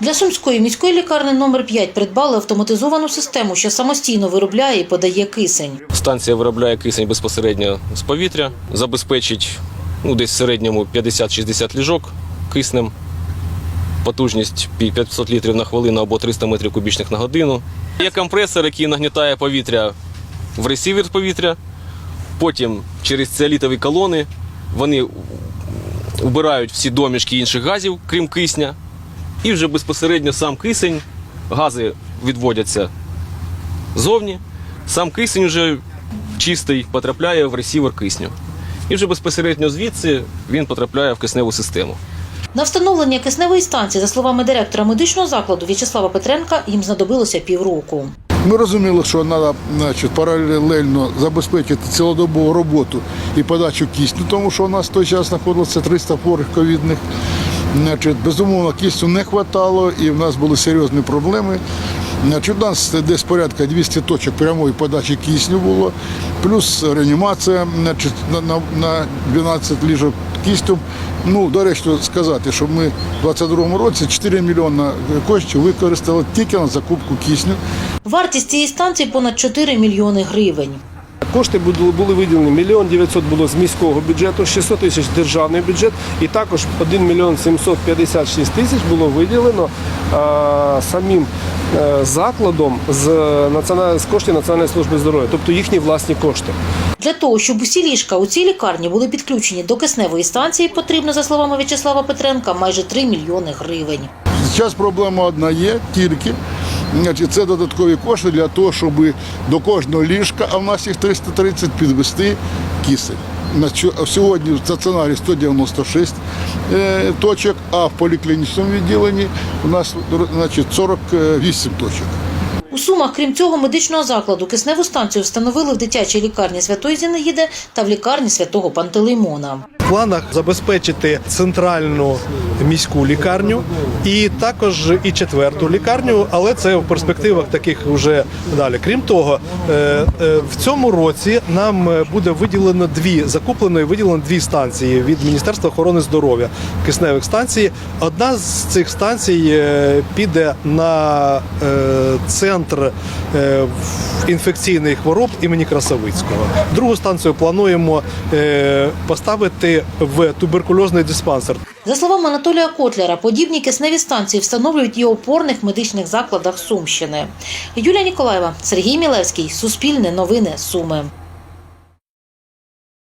Для Сумської міської лікарні номер 5 придбали автоматизовану систему, що самостійно виробляє і подає кисень. Станція виробляє кисень безпосередньо з повітря, забезпечить ну, десь в середньому 50-60 ліжок киснем, потужність 500 літрів на хвилину або 300 метрів кубічних на годину. Є компресор, який нагнітає повітря в ресівер повітря. Потім через ціалітові колони вони вбирають всі домішки інших газів, крім кисня. І вже безпосередньо сам кисень, гази відводяться зовні, сам кисень вже чистий потрапляє в ресівер кисню. І вже безпосередньо звідси він потрапляє в кисневу систему. На встановлення кисневої станції, за словами директора медичного закладу В'ячеслава Петренка, їм знадобилося півроку. Ми розуміли, що треба значить, паралельно забезпечити цілодобову роботу і подачу кисню, тому що у нас в той час знаходилося 300 хворих ковідних. Значить, безумовно, кисню не вистачало і в нас були серйозні проблеми. Значить, у нас десь порядка 200 точок прямої подачі кисню було, плюс реанімація значить, на, на, на 12 ліжок кисню. Ну, до речі, сказати, що ми в 2022 році 4 мільйони коштів використали тільки на закупку кисню. Вартість цієї станції понад 4 мільйони гривень. Кошти були, були виділені мільйон 900 було з міського бюджету, 600 тисяч державний бюджет, і також 1 мільйон 756 тисяч було виділено а, самим е, закладом з, національної, з коштів Національної служби здоров'я, тобто їхні власні кошти. Для того, щоб усі ліжка у цій лікарні були підключені до кисневої станції, потрібно, за словами В'ячеслава Петренка, майже 3 мільйони гривень. Зараз проблема одна є тільки. Значить, це додаткові кошти для того, щоб до кожного ліжка, а в нас їх 330, підвести кисень. Сьогодні в стаціонарі 196 е, точок, а в поліклінічному відділенні у нас значить, 48 точок. У Сумах, крім цього, медичного закладу кисневу станцію встановили в дитячій лікарні Святої Зінаїди та в лікарні святого Пантелеймона. Планах забезпечити центральну міську лікарню і також і четверту лікарню, але це в перспективах таких вже далі. Крім того, е, е, в цьому році нам буде виділено дві закуплено і виділено дві станції від Міністерства охорони здоров'я кисневих станцій. Одна з цих станцій е, піде на центр інфекційних хвороб імені Красовицького. Другу станцію плануємо е, в туберкульозний диспансер. За словами Анатолія Котляра, подібні кисневі станції встановлюють і опорних медичних закладах Сумщини. Юлія Ніколаєва, Сергій Мілевський, Суспільне новини Суми.